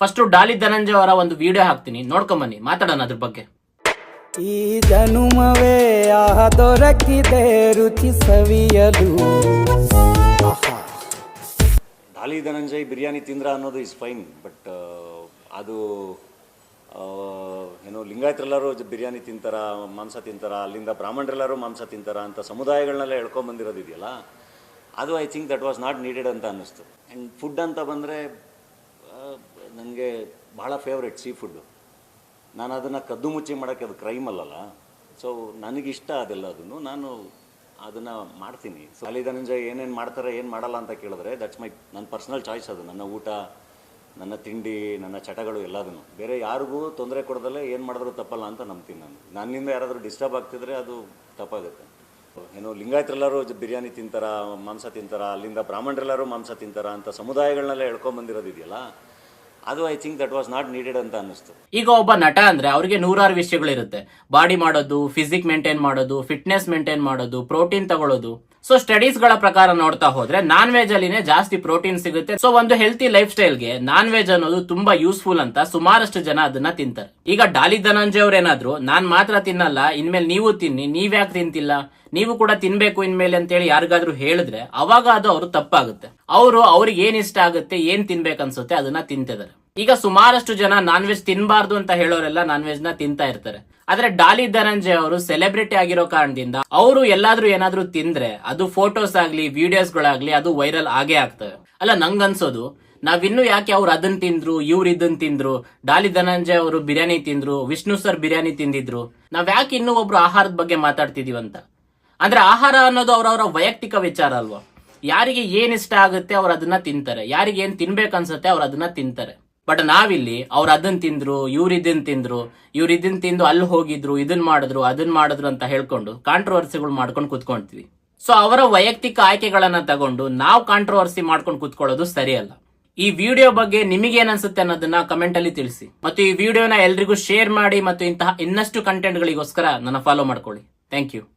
First Daali Dhananjaya ಅವರ ಒಂದು video ಹಾಕ್ತೀನಿ. ನೋಡ್ಕೊಂಬನ್ನಿ ಮಾತಾಡೋಣ ಅದ್ರ ಬಗ್ಗೆ. ಈ ಜನುಮವೇ ಆಹ ದೊರಕಿದೆ ರುಚಿ ಸವಿಯಲು. ಡಾಲಿ ಧನಂಜಯ್ ಬಿರಿಯಾನಿ ತಿಂದ್ರ ಅನ್ನೋದು ಇಸ್ ಫೈನ್ ಬಟ್ ಅದು ಏನು ಲಿಂಗಾಯತರೆಲ್ಲರೂ ಬಿರಿಯಾನಿ ತಿಂತಾರ ಮಾಂಸ ತಿಂತಾರ ಅಲ್ಲಿಂದ ಬ್ರಾಹ್ಮಣರೆಲ್ಲರೂ ಮಾಂಸ ತಿಂತಾರ ಅಂತ ಸಮುದಾಯಗಳನ್ನೆಲ್ಲ ಹೇಳ್ಕೊಂಬಂದಿರೋದಿದೆಯಲ್ಲ ಅದು I think that was not needed ಅಂತ ಅನ್ನಿಸ್ತು. ಆ್ಯಂಡ್ ಫುಡ್ ಅಂತ ಬಂದರೆ ನನಗೆ ಭಾಳ ಫೇವ್ರೇಟ್ ಸೀ ಫುಡ್ಡು ನಾನು ಅದನ್ನು ಕದ್ದು ಮುಚ್ಚಿ ಮಾಡೋಕ್ಕೆ ಅದು ಕ್ರೈಮ್ ಅಲ್ಲಲ್ಲ. ಸೊ ನನಗಿಷ್ಟ ಅದೆಲ್ಲ ಅದನ್ನು ನಾನು ಅದನ್ನು ಮಾಡ್ತೀನಿ. ಸೊ ಅಲ್ಲಿ ಧನಂಜಯ ಏನೇನು ಮಾಡ್ತಾರೆ, ಏನು ಮಾಡಲ್ಲ ಅಂತ ಕೇಳಿದ್ರೆ ದಟ್ಸ್ ಮೈ ನನ್ನ ಪರ್ಸ್ನಲ್ ಚಾಯ್ಸ್ ಅದು. ನನ್ನ ಊಟ, ನನ್ನ ತಿಂಡಿ, ನನ್ನ ಚಟಗಳು ಎಲ್ಲದನ್ನು. ಬೇರೆ ಯಾರಿಗೂ ತೊಂದರೆ ಕೊಡದಲ್ಲೇ ಏನು ಮಾಡಿದ್ರು ತಪ್ಪಲ್ಲ ಅಂತ ನಂಬ್ತೀನಿ ನಾನು. ನನ್ನಿಂದ ಯಾರಾದರೂ ಡಿಸ್ಟರ್ಬ್ ಆಗ್ತಿದ್ರೆ ಅದು ತಪ್ಪಾಗುತ್ತೆ. ಏನೋ ಲಿಂಗಾಯತರೆಲ್ಲರೂ ಬಿರಿಯಾನಿ ತಿಂತಾರ, ಮಾಂಸ ತಿಂತಾರ, ಅಲ್ಲಿಂದ ಬ್ರಾಹ್ಮಣರೆಲ್ಲರೂ ಮಾಂಸ ತಿಂತಾರ ಅಂತ ಸಮುದಾಯಗಳನ್ನೆಲ್ಲ ಹೇಳ್ಕೊಂಬಂದಿರೋದು ಇದೆಯಲ್ಲ ಅದು I think that was not needed ಅಂತ ಅನಿಸ್ತು ಈಗ ಒಬ್ಬ ನಟ ಅಂದ್ರೆ ಅವರಿಗೆ ನೂರಾರು ವಿಷಯಗಳಿರುತ್ತೆ. ಬಾಡಿ ಮಾಡೋದು ಫಿಸಿಕ್ ಮೇಂಟೈನ್ ಮಾಡೋದು ಫಿಟ್ನೆಸ್ ಮೇಂಟೈನ್ ಮಾಡೋದು ಪ್ರೋಟೀನ್ ತಗೊಳ್ಳೋದು. ಸೊ ಸ್ಟಡೀಸ್ಗಳ ಪ್ರಕಾರ ನೋಡ್ತಾ ಹೋದ್ರೆ ನಾನ್ ವೆಜ್ ಅಲ್ಲಿನೇ ಜಾಸ್ತಿ ಪ್ರೋಟೀನ್ ಸಿಗುತ್ತೆ. ಸೊ ಒಂದು ಹೆಲ್ತಿ ಲೈಫ್ ಸ್ಟೈಲ್ಗೆ ನಾನ್ ವೆಜ್ ಅನ್ನೋದು ತುಂಬಾ ಯೂಸ್ಫುಲ್ ಅಂತ ಸುಮಾರಷ್ಟು ಜನ ಅದನ್ನ ತಿಂತಾರೆ. ಈಗ ಡಾಲಿ ಧನಂಜಯ ಅವ್ರೇನಾದ್ರು ನಾನ್ ಮಾತ್ರ ತಿನ್ನಲ್ಲ, ಇನ್ಮೇಲೆ ನೀವು ತಿನ್ನಿ ನೀವ್ಯಾಕೆ ತಿಂತಿಲ್ಲ? ನೀವು ಕೂಡ ತಿನ್ಬೇಕು ಇನ್ಮೇಲೆ ಅಂತೇಳಿ ಯಾರಿಗಾದ್ರೂ ಹೇಳಿದ್ರೆ ಅವಾಗ ಅದು ಅವ್ರು ತಪ್ಪಾಗುತ್ತೆ. ಅವರು ಅವ್ರಿಗೆ ಏನ್ ಇಷ್ಟ ಆಗುತ್ತೆ, ಏನ್ ತಿನ್ಬೇಕು ಅನ್ಸುತ್ತೆ ಅದನ್ನ ತಿಂತಿದ್ದಾರೆ. ಈಗ ಸುಮಾರಷ್ಟು ಜನ ನಾನ್ ವೆಜ್ ತಿನ್ಬಾರ್ದು ಅಂತ ಹೇಳೋರೆಲ್ಲ ನಾನ್ ವೆಜ್ನ ತಿಂತಾ ಇರ್ತಾರೆ. ಆದ್ರೆ ಡಾಲಿ ಧನಂಜಯ ಅವರು ಸೆಲೆಬ್ರಿಟಿ ಆಗಿರೋ ಕಾರಣದಿಂದ ಅವರು ಎಲ್ಲಾದ್ರೂ ಏನಾದ್ರೂ ತಿಂದ್ರೆ ಅದು ಫೋಟೋಸ್ ಆಗ್ಲಿ ವಿಡಿಯೋಸ್ ಗಳಾಗ್ಲಿ ಅದು ವೈರಲ್ ಆಗೇ ಆಗ್ತವೆ ಅಲ್ಲ ನಂಗನ್ಸೋದು ನಾವಿನ್ನು ಯಾಕೆ ಅವ್ರು ಅದನ್ ತಿಂದ್ರು, ಇವ್ರು ಇದನ್ ತಿಂದ್ರು, ಡಾಲಿ ಧನಂಜಯ ಅವರು ಬಿರಿಯಾನಿ ತಿಂದ್ರು, ವಿಷ್ಣು ಸರ್ ಬಿರಿಯಾನಿ ತಿಂದಿದ್ರು, ನಾವ್ ಯಾಕೆ ಇನ್ನೂ ಒಬ್ರು ಆಹಾರದ ಬಗ್ಗೆ ಮಾತಾಡ್ತಿದೀವಿ ಅಂತ? ಅಂದ್ರೆ ಆಹಾರ ಅನ್ನೋದು ಅವ್ರವರ ವೈಯಕ್ತಿಕ ವಿಚಾರ ಅಲ್ವಾ? ಯಾರಿಗೆ ಏನ್ ಇಷ್ಟ ಆಗುತ್ತೆ ಅವ್ರು ಅದನ್ನ ತಿಂತಾರೆ, ಯಾರಿಗೆ ಏನ್ ತಿನ್ಬೇಕು ಅನ್ಸುತ್ತೆ ಅವ್ರು ಅದನ್ನ ತಿಂತಾರೆ. ಬಟ್ ನಾವಿಲ್ಲಿ ಅವ್ರು ಅದನ್ನ ತಿಂದ್ರು, ಇವ್ರು ತಿಂದ್ರು, ಇವ್ರು ತಿಂದು ಅಲ್ಲಿ ಹೋಗಿದ್ರು, ಇದನ್ ಮಾಡಿದ್ರು, ಅದನ್ ಮಾಡಿದ್ರು ಅಂತ ಹೇಳ್ಕೊಂಡು ಕಾಂಟ್ರವರ್ಸಿಗಳು ಮಾಡ್ಕೊಂಡು ಕುತ್ಕೊಂತೀವಿ ಸೊ ಅವರ ವೈಯಕ್ತಿಕ ಆಯ್ಕೆಗಳನ್ನ ತಗೊಂಡು ನಾವು ಕಾಂಟ್ರವರ್ಸಿ ಮಾಡ್ಕೊಂಡು ಕುತ್ಕೊಳ್ಳೋದು ಸರಿಯಲ್ಲ. ಈ ವಿಡಿಯೋ ಬಗ್ಗೆ ನಿಮಗೆ ಅನ್ಸುತ್ತೆ ಅನ್ನೋದನ್ನ ಕಮೆಂಟ್ ಅಲ್ಲಿ ತಿಳಿಸಿ. ಮತ್ತು ಈ ವಿಡಿಯೋನ ಎಲ್ರಿಗೂ ಶೇರ್ ಮಾಡಿ ಮತ್ತು ಇಂತಹ ಇನ್ನಷ್ಟು ಕಂಟೆಂಟ್ಗಳಿಗೋಸ್ಕರ ನನ್ನ ಫಾಲೋ ಮಾಡ್ಕೊಳ್ಳಿ. Thank you